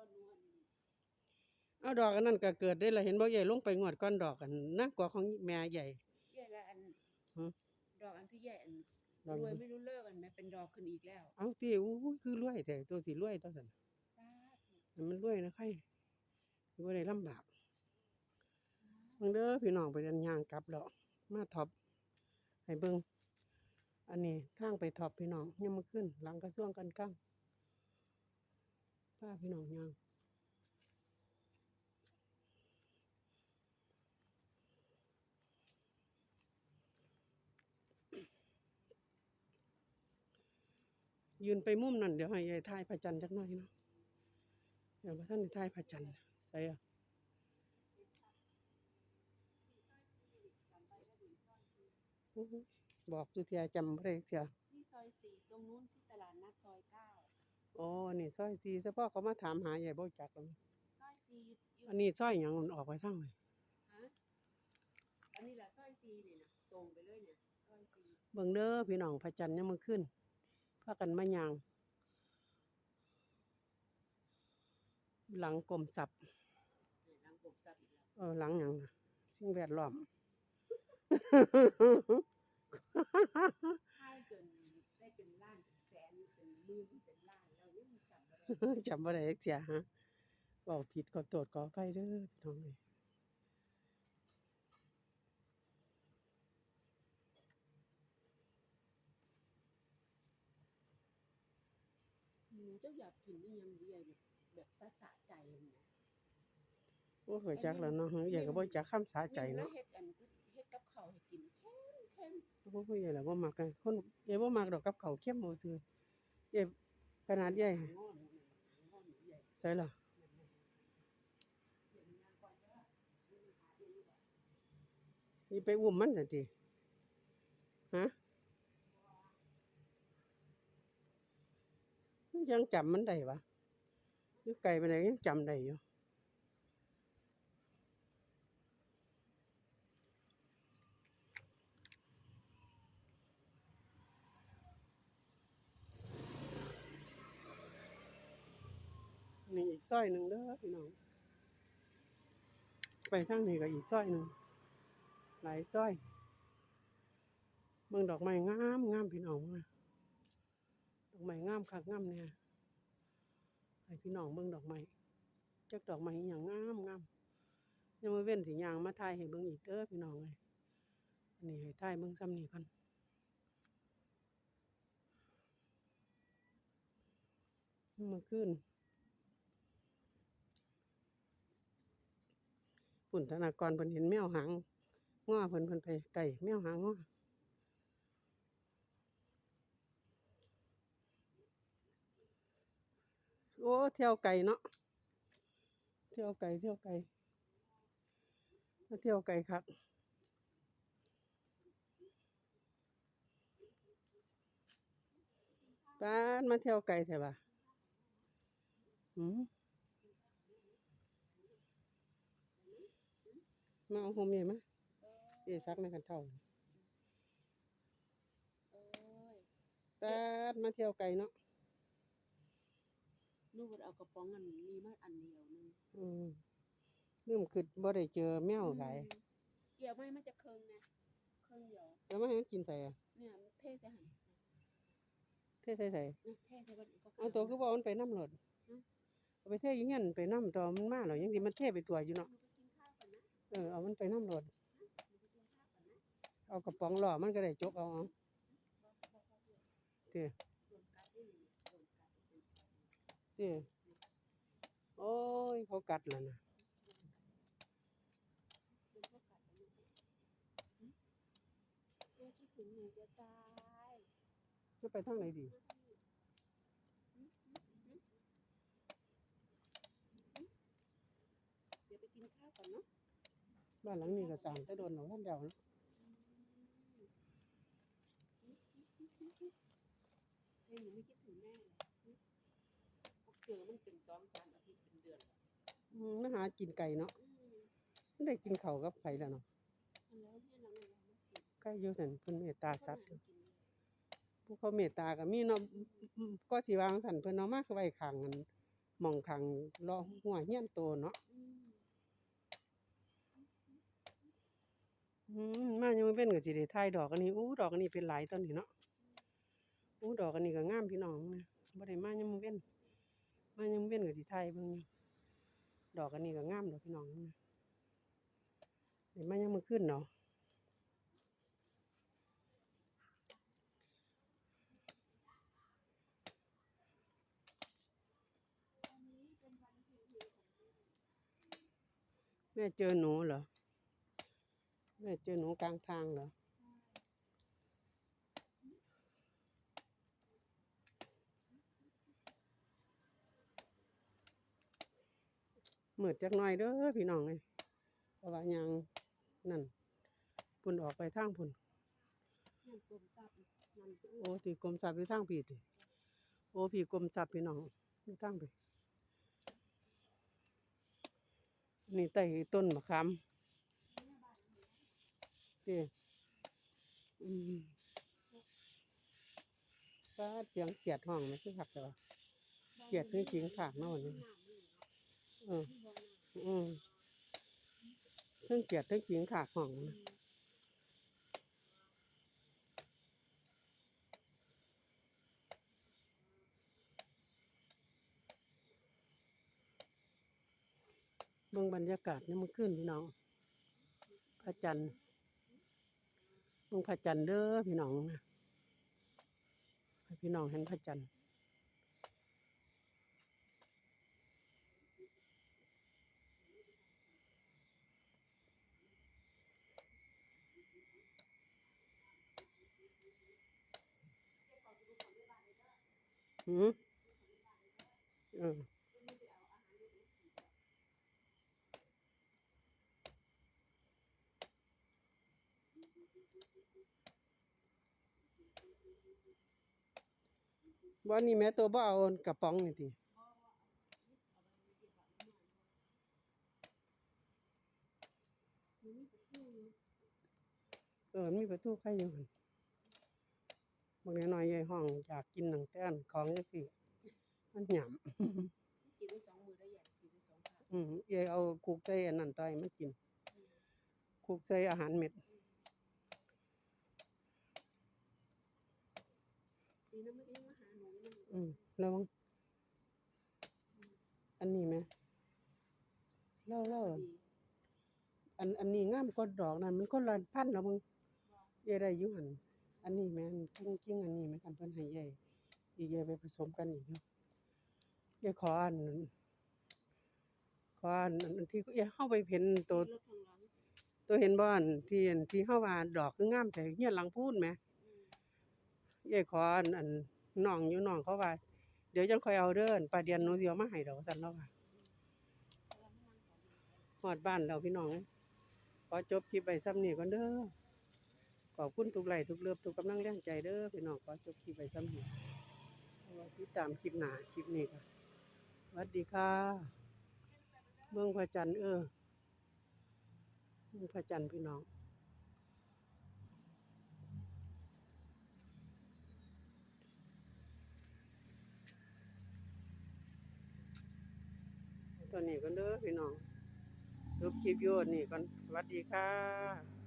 ก็นวลเอาดอกอันนั้นก็เกิดได้ละเห็นบ่ใหญ่ลงไปงวดก้อนดอกอันนักกว่าของแม่ใหญ่แย่ละอันหือดอกอันที่แย่อันดอกรวยไม่รู้เลิกอันแม่เป็นดอกขึ้นอีกแล้ว เอาติอู้ยคือรวยแต่ตัวสิรวยตัวนั้นสาธุให้มันรวยนะใครบ่ได้ลำบากเบิ่งเด้อพี่น้องไปเดินย่างกลับแล้วมาท็อปให้เบิ่งอันนี้ทางไปท็อปพี่น้องยังมาขึ้นหลังกระทรวงการคลัง พาพี่น้องย่างยืนไปมุมนั่นเดี๋ยวให้ยายทายพระจันทร์จักหน่อยเนาะเดี๋ยวพระท่านทายพระจันทร์ใส่อะบอกสุเทียจำบ่ได้เทียที่ซอยสี่ตรงนู้นที่ตลาดนัดซอยเก้า อ๋อนี่ซอยซีเฉพาะเขามาถามหายายบ่จักแล้วซอยสี่อยู่อันนี้ซอยหยังมันออกไปทางไหนฮะอันนี้แหละซอยสี่นี่นะตรงไปเลยเนี่ยซอยสี่เบิ่งเด้อพี่น้องพระจันทร์ยังมาขึ้นพากันมาย่างหลังกลมสับเนี่ยหลังกบซับอีกแล้วเออหลังหยังน่ะสิ่งแวดล้อมค่ายเกินได้เป็นล้านเป็นแสนเป็นหมื่นเป็นล้านแล้วยัง จำไม่ได้จำบ่ได้จักเสียฮะเว้าผิดขอโทษขออภัยเด้อพี่น้องเอ้ยหนูเจ้าอยากกินนี่ยังเดียแบบแบบสะสะใจเลยเนี่ยโอ้เฮ้ยจักแล้วเนาะเฮ้ยอยากก็บ่จักคำสาใจเนาะเฮ็ดอันเฮ็ดกับข้าวให้กินแค่แค่โอ้ยใหญ่แล้วบ่มักเลยคนใหญ่บ่มักดอกกับข้าวเค็มบ่ซื่อใหญ่ขนาดใหญ่งอนง อนใหญ่ใส่ล่ะนี่ไปอุ้มมันซั่นติฮะยังจำมันได้วะอยู่ไกลไปไหนยังจำได้อยู่ กซอยหนึ่งเด้อพี่น้อง ไปทางนี้ก็อีกซอยหนึ่งหลายซอยเบิ่งดอกไม้งามงามพี่น้องมาดอกไม้งามคักงามเนี่ยให้พี่น้องเบิ่งดอกไม้จักดอกไม้อย่างงามงามยังมาเว้นสิยางมาถ่ายให้เบิ่งอีกเด้อพี่น้องเลยอันนี้ให้ถ่ายเบิ่งซ้ำนี่ก่อนเมื่อคืน ปุ่นธนากรเพิ่นเห็นแมวหางง้อเพิ่นเพิ่นไปไก่แมวหางง้อโอ้เที่ยวไก่เนาะเที่ยวไก่เที่ยวไก่มาเที่ยวไก่ครับป้านมาเที่ยวไก่แท้บ่ะหืม มาเอาโฮมใหญ่ไหมเอซักในกันเท่าเอ้ยแป๊ดมาเที่ยวไกลเนาะนูบ่ได้เอากระป๋องอันนี้มาอันเดียวนึงอืมลืมคือบ่ได้เจอแมวหลายเกี่ยวไม่มันจะเคิงนะเคิงเดียวแล้วมาให้มันกินใส่อะเนี่ยมันเทใส่หันเทใส่ใส่นะเทใส่บัดนี้ก็เอาตัวคือว่ามันไปน้ำรถเอาไปเทอยู่เงี้ยไปน้ำตัวมันมาหรอยังสิมันเทไปตัวอยู่หนูเนาะ เออเอามันไปน้ำรดเอากระป๋องหล่อมันก็ได้จกเอาเตี๋ยเตี๋ยโอ้ยเขากัดแล้วนะจะไปทางไหนดีเดี๋ยวไปกินข้าวก่อนเนาะ บ้านหลังนี้ก็สร้างแต่โดนเราท่านเดียวเนาะเฮ้ยหนูไม่คิดถึงแม่เลยหึพวกเจอมันเป็นสองสามอาทิตย์เป็นเดือนแล้วอืมมาหากินไก่เนาะอืมมันได้กินข้าวกับไผแล้วเนาะอันแล้วเนี่ยเราไม่รู้มันกินไก่อยู่ซั่นเพิ่นเมตตาสัตว์เขาหากินเลยผู้เขาเมตตาก็มีเนาะอืมก็สิวางสันเพิ่นเอามาไว้ข้างกันหมองขังรอหัวเฮียนโตเนาะ มายังบ่เป็นก็สิได้ถ่ายดอกอันนี้อู้ดอกอันนี้เป็นหลายต้นนี่เนาะอู้ดอกอันนี้ก็งามพี่น้องนะบ่ได้มายังบ่เป็นมายังบ่เป็นก็สิถ่ายเบิ่งอยู่ดอกอันนี้ก็งามดอกพี่น้องนะเดี๋ยวมายังมื้อคืนเนาะแม่เจอหนูเหรอ แม่เจอหนูกลางทางเหรอมืดจักหน่อยเด้อพี่น้องเลยเพราะว่ายังนั่นพุ่นออกไปทางพุ่นนั่นกลโอ้ตีกรมทรัพย์อยู่ทางผีติโอ้พี่กรมทรัพย์พี่น้องอยู่ทางผีนี่ใต้ต้นมะขาม เจ้อืมป้าเสียงเขียดห้องมันคือขับแต่ว่าเขียดนี่จริงขากเนอนนี่เออ อืมเพิ่งเขียดเพิ่งจริงขากห้องนะเบิ่งบรรยากาศนี่มันขึ้นพี่น้องพระจันทร์ เบิ่งพระจันทร์เด้อพี่น้องนะพี่น้องเห็นพระจันทร์หืมเออ บ่นี่แม่ตัวบ่เอากระป๋องนี่ติเออมันมีประตูใครอยู่หั่นบางน้อยๆใหญ่ห้องอยากกินหนังแต้นของจังซี่มันหยำกินได้สองมือได้ใหญ่กินได้สองขาอืมยายเอาคุกใส่อันนั้นต่อยมันกินคุกใส่อาหารเม็ดดีนะไม่ได้มาหาหนูนั่น อืมระวังอันนี้ไหมเล่าเล่าอันอันนี้งามกว่าดอกนั่นมันคนละพันแล้วมึงยายได้อยู่หันอันนี้แม่นกิ้งกิ้งอันนี้แม่กันเพิ่นให้ยายอีกยายไปผสมกันอีกอยู่ยายขออันนั้นขออันอันที่ยายเฮาไปเห็นตัวตัวเห็นบ่อนที่อันที่เฮาว่าดอกคืองามแต่เฮียหลังพูนแหมอืมยายขออันอัน น้องอยู่น้องเขาว่า เดี๋ยวจังคอยเอาเด้ออันปลาเดียนหนูสิเอามาให้ดอกว่าซั่นเนาะว่าฮอดบ้านแล้วพี่น้องขอจบคลิปไว้ซ้ำนี้ก่อนเด้อขอบคุณทุกไลทุกเลิฟทุกกำลังแรงใจเด้อพี่น้องขอจบคลิปไว้ซ้ำนี้เอาไว้ติดตามคลิปหนาคลิปนี้ค่ะสวัสดีค่ะเมืองพระจันทร์เออเมืองพระจันทร์พี่น้อง ตัวนี้กันเด้อ พี่น้องรูปคลิปโยนนี่ก่อนสวัสดีค่ะ